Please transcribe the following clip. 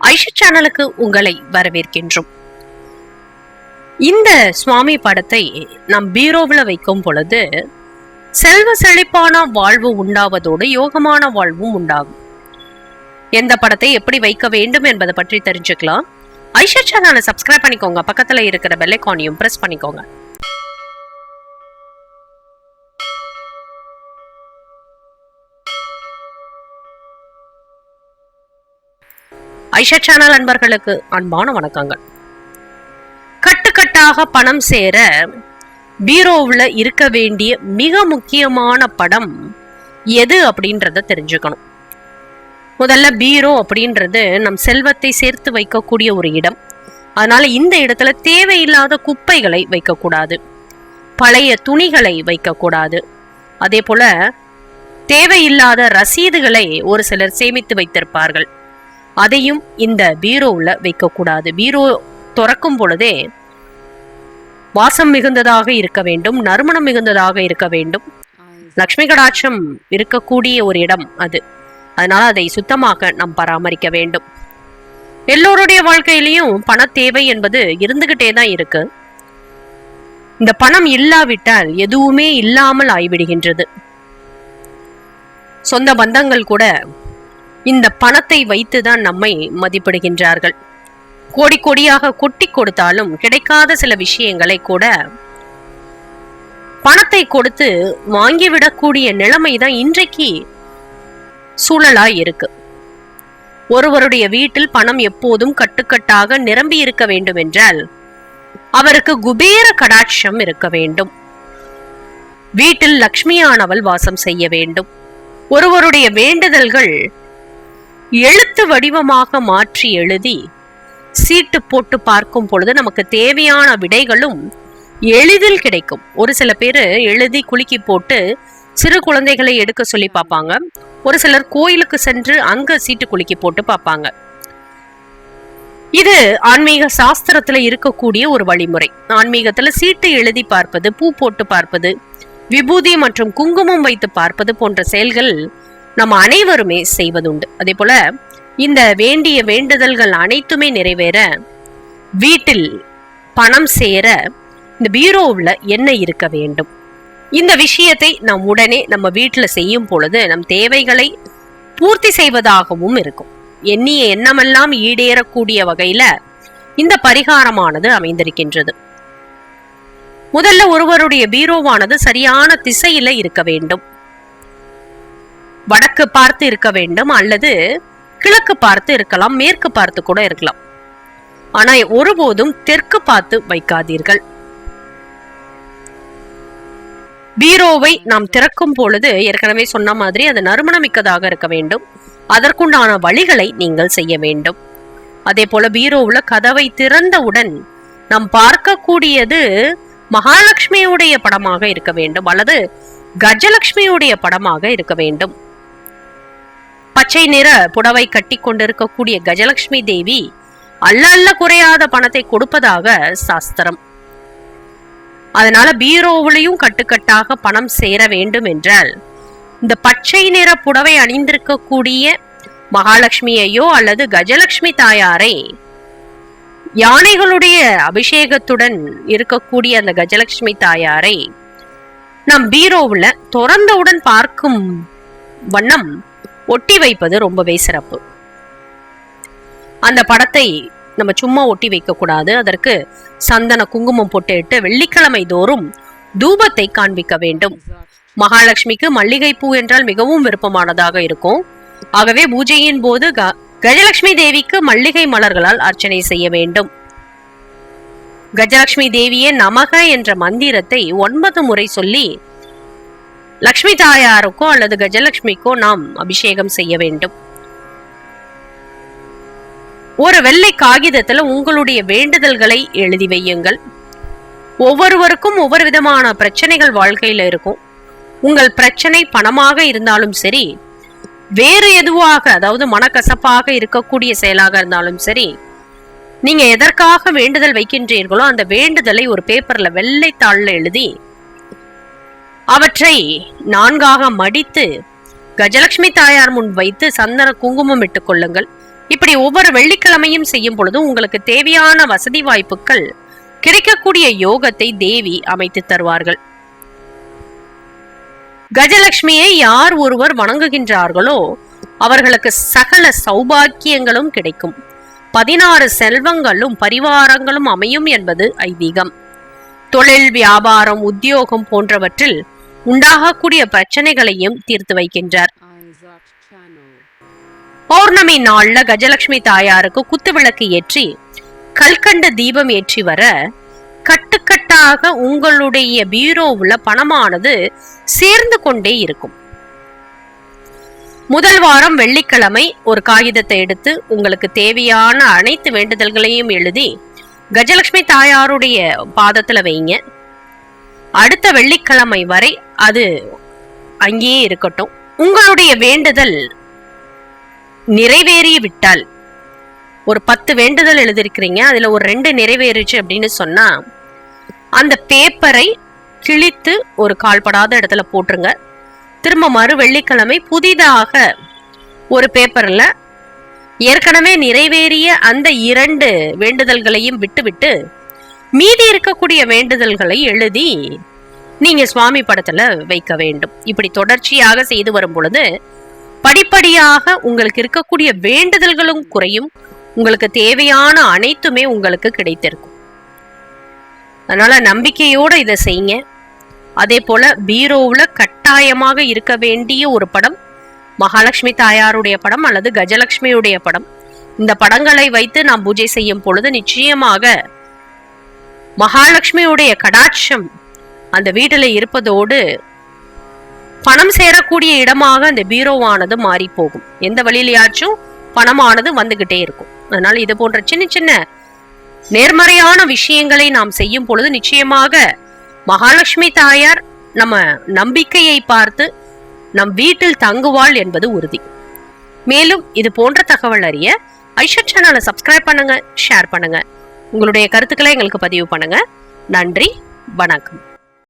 ஐஷா சேனலுக்கு உங்களை வரவேற்கின்றோம். இந்த சுவாமி படத்தை நம் பீரோவில் வைக்கும் பொழுது செல்வ செழிப்பான வாழ்வு உண்டாவதோடு யோகமான வாழ்வும் உண்டாகும். எந்த படத்தை எப்படி வைக்க வேண்டும் என்பதை பற்றி தெரிஞ்சுக்கலாம். ஐஷா சேனலை சப்ஸ்கிரைப் பண்ணிக்கோங்க. பக்கத்துல இருக்கிற பெல்லைக்கானையும் பிரஸ் பண்ணிக்கோங்க. ஐஷா சேனல் அன்பர்களுக்கு அன்பான வணக்கங்கள். கட்டுக்கட்டாக பணம் சேர பீரோவில் இருக்க வேண்டிய மிக முக்கியமான படம் எது அப்படின்றத தெரிஞ்சுக்கணும். முதல்ல பீரோ அப்படின்றது நம் செல்வத்தை சேர்த்து வைக்கக்கூடிய ஒரு இடம். அதனால இந்த இடத்துல தேவையில்லாத குப்பைகளை வைக்கக்கூடாது. பழைய துணிகளை வைக்கக்கூடாது. அதே போல தேவையில்லாத ரசீதுகளை ஒரு சிலர் சேமித்து வைத்திருப்பார்கள். அதையும் இந்த பீரோவில் வைக்கக்கூடாது. பீரோ திறக்கும் பொழுதே வாசம் மிகுந்ததாக இருக்க வேண்டும் நறுமணம் மிகுந்ததாக இருக்க வேண்டும். லக்ஷ்மி கடாட்சம் இருக்கக்கூடிய ஒரு இடம் அது. அதனால அதை சுத்தமாக நாம் பராமரிக்க வேண்டும். எல்லோருடைய வாழ்க்கையிலையும் பண தேவை என்பது இருந்துகிட்டே தான் இருக்கு. இந்த பணம் இல்லாவிட்டால் எதுவுமே இல்லாமல் ஆய்விடுகின்றது. சொந்த பந்தங்கள் கூட இந்த பணத்தை வைத்துதான் நம்மை மதிப்பிடுகின்றார்கள். கோடி கோடியாக கொட்டி கொடுத்தாலும் கிடைக்காத சில விஷயங்களை கூட பணத்தை கொடுத்து வாங்கிவிடக்கூடிய நிலைமை தான் இன்றைக்கு சூழலா இருக்கு. ஒருவருடைய வீட்டில் பணம் எப்போதும் கட்டுக்கட்டாக நிரம்பி இருக்க வேண்டும் என்றால் அவருக்கு குபேர கடாட்சம் இருக்க வேண்டும். வீட்டில் லக்ஷ்மியானவள் வாசம் செய்ய வேண்டும். ஒருவருடைய வேண்டுதல்கள் எழுத்து வடிவமாக மாற்றி எழுதி சீட்டு போட்டு பார்க்கும் பொழுது நமக்கு தேவையான விடைகளும் எளிதில் கிடைக்கும். ஒரு சில பேர் எழுதி குலுக்கி போட்டு சிறு குழந்தைகளை எடுக்க சொல்லி பார்ப்பாங்க. ஒரு சிலர் கோயிலுக்கு சென்று அங்க சீட்டு குலுக்கி போட்டு பார்ப்பாங்க. இது ஆன்மீக சாஸ்திரத்துல இருக்கக்கூடிய ஒரு வழிமுறை. ஆன்மீகத்துல சீட்டு எழுதி பார்ப்பது பூ போட்டு பார்ப்பது விபூதி மற்றும் குங்குமம் வைத்து பார்ப்பது போன்ற செயல்கள் நம்ம அனைவருமே செய்வதுண்டு. அதே போல இந்த வேண்டிய வேண்டுதல்கள் அனைத்துமே நிறைவேற வீட்டில் பணம் சேர இந்த பீரோவில் என்ன இருக்க வேண்டும். இந்த விஷயத்தை நாம் உடனே நம்ம வீட்டில் செய்யும் பொழுது நம் தேவைகளை பூர்த்தி செய்வதாகவும் இருக்கும். எண்ணிய எண்ணமெல்லாம் ஈடேறக்கூடிய வகையில இந்த பரிகாரமானது அமைந்திருக்கின்றது. முதல்ல ஒருவருடைய பீரோவானது சரியான திசையில இருக்க வேண்டும். வடக்கு பார்த்து இருக்க வேண்டும் அல்லது கிழக்கு பார்த்து இருக்கலாம் மேற்கு பார்த்து கூட இருக்கலாம். ஆனால் ஒருபோதும் தெற்கு பார்த்து வைக்காதீர்கள். பீரோவை நாம் திறக்கும் பொழுது ஏற்கனவே சொன்ன மாதிரி அது நறுமணமிக்கதாக இருக்க வேண்டும். அதற்குண்டான வழிகளை நீங்கள் செய்ய வேண்டும். அதே போல பீரோவுல கதவை திறந்தவுடன் நாம் பார்க்கக்கூடியது மகாலட்சுமியுடைய படமாக இருக்க வேண்டும் அல்லது கஜலட்சுமியுடைய படமாக இருக்க வேண்டும். பச்சை நிற புடவை கட்டி கொண்டிருக்கக்கூடிய கஜலட்சுமி தேவி அல்ல அல்ல குறையாத பணத்தை கொடுப்பதாக சாஸ்திரம். அதனால பீரோவிலையும் கட்டுக்கட்டாக பணம் சேர வேண்டும் என்றால் இந்த பச்சை நிற புடவை அணிந்திருக்கக்கூடிய மகாலட்சுமியையோ அல்லது கஜலட்சுமி தாயாரை யானைகளுடைய அபிஷேகத்துடன் இருக்கக்கூடிய அந்த கஜலட்சுமி தாயாரை நம் பீரோவில் திறந்தவுடன் பார்க்கும் வண்ணம் ஒட்டி வைப்பது ரொம்பவே சிறப்பு. அந்த படத்தை நம்ம சும்மா ஒட்டி வைக்க கூடாது. அதற்கு சந்தன குங்குமம் போட்டுட்டு வெள்ளிக்கிழமை தோறும் தூபத்தை காண்பிக்க வேண்டும். மகாலட்சுமிக்கு மல்லிகை பூ என்றால் மிகவும் விருப்பமானதாக இருக்கும். ஆகவே பூஜையின் போது கஜலட்சுமி தேவிக்கு மல்லிகை மலர்களால் அர்ச்சனை செய்ய வேண்டும். கஜலட்சுமி தேவியே நமக என்ற மந்திரத்தை ஒன்பது முறை சொல்லி லக்ஷ்மி தாயாருக்கோ அல்லது கஜலட்சுமிக்கோ நாம் அபிஷேகம் செய்ய வேண்டும். ஒரு வெள்ளை காகிதத்துல உங்களுடைய வேண்டுதல்களை எழுதி வையுங்கள். ஒவ்வொருவருக்கும் ஒவ்வொரு விதமான பிரச்சனைகள் வாழ்க்கையில இருக்கும். உங்கள் பிரச்சனை பணமாக இருந்தாலும் சரி வேறு எதுவாக அதாவது மனக்கசப்பாக இருக்கக்கூடிய செயலாக இருந்தாலும் சரி நீங்க எதற்காக வேண்டுதல் வைக்கின்றீர்களோ அந்த வேண்டுதலை ஒரு பேப்பர்ல வெள்ளை தாள்ல எழுதி அவற்றை நான்காக மடித்து கஜலட்சுமி தாயார் முன் வைத்து சந்தன குங்குமம் இட்டுக் கொள்ளுங்கள். இப்படி ஒவ்வொரு வெள்ளிக்கிழமையும் செய்யும் பொழுது உங்களுக்கு தேவையான வசதி வாய்ப்புகள் கிடைக்கக்கூடிய யோகத்தை தேவி அமைத்து தருவார்கள். கஜலட்சுமியை யார் ஒருவர் வணங்குகின்றார்களோ அவர்களுக்கு சகல சௌபாக்கியங்களும் கிடைக்கும். பதினாறு செல்வங்களும் பரிவாரங்களும் அமையும் என்பது ஐதீகம். தொழில் வியாபாரம் உத்தியோகம் போன்றவற்றில் உண்டாகக்கூடிய பிரச்சனைகளையும் தீர்த்து வைக்கின்றார். பௌர்ணமி நாள்ல கஜலட்சுமி தாயாருக்கு குத்து விளக்கு ஏற்றி கல்கண்டு தீபம் ஏற்றி வர கட்டுக்கட்டாக உங்களுடைய பீரோவுல பணமானது சேர்ந்து கொண்டே இருக்கும். முதல் வாரம் வெள்ளிக்கிழமை ஒரு காகிதத்தை எடுத்து உங்களுக்கு தேவையான அனைத்து வேண்டுதல்களையும் எழுதி கஜலட்சுமி தாயாருடைய பாதத்துல வைங்க. அடுத்த வெள்ளிக்கிழமை வரை அது அங்கேயே இருக்கட்டும். உங்களுடைய வேண்டுதல் நிறைவேறி விட்டால் ஒரு பத்து வேண்டுதல் எழுதிருக்கிறீங்க அதில் ஒரு ரெண்டு நிறைவேறுச்சு அப்படின்னு சொன்னால் அந்த பேப்பரை கிழித்து ஒரு கால்படாத இடத்துல போட்டுருங்க. திரும்ப மறு வெள்ளிக்கிழமை புதிதாக ஒரு பேப்பரில் ஏற்கனவே நிறைவேறிய அந்த இரண்டு வேண்டுதல்களையும் விட்டுவிட்டு மீதி இருக்கக்கூடிய வேண்டுதல்களை எழுதி நீங்க சுவாமி படத்துல வைக்க வேண்டும். இப்படி தொடர்ச்சியாக செய்து வரும் பொழுது படிப்படியாக உங்களுக்கு இருக்கக்கூடிய வேண்டுதல்களும் குறையும். உங்களுக்கு தேவையான அனைத்துமே உங்களுக்கு கிடைத்திருக்கும். அதனால நம்பிக்கையோட இதை செய்யுங்க. அதே போல பீரோவுல கட்டாயமாக இருக்க வேண்டிய ஒரு படம் மகாலட்சுமி தாயாருடைய படம் அல்லது கஜலட்சுமியுடைய படம். இந்த படங்களை வைத்து நாம் பூஜை செய்யும் பொழுது நிச்சயமாக மகாலட்சுமியுடைய கடாட்சம் அந்த வீட்டில் இருப்பதோடு பணம் சேரக்கூடிய இடமாக அந்த பீரோவானது மாறி போகும் எந்த வழியிலையாச்சும் பணமானது வந்துகிட்டே இருக்கும். அதனால இது போன்ற சின்ன சின்ன நேர்மறையான விஷயங்களை நாம் செய்யும் பொழுது நிச்சயமாக மகாலட்சுமி தாயார் நம்ம நம்பிக்கையை பார்த்து நம் வீட்டில் தங்குவாள் என்பது உறுதி. மேலும் இது போன்ற தகவல் அறிய ஐஷா சேனலை சப்ஸ்கிரைப் பண்ணுங்க ஷேர் பண்ணுங்க. உங்களுடைய கருத்துக்களை எங்களுக்கு பதிவு பண்ணுங்க. நன்றி வணக்கம்.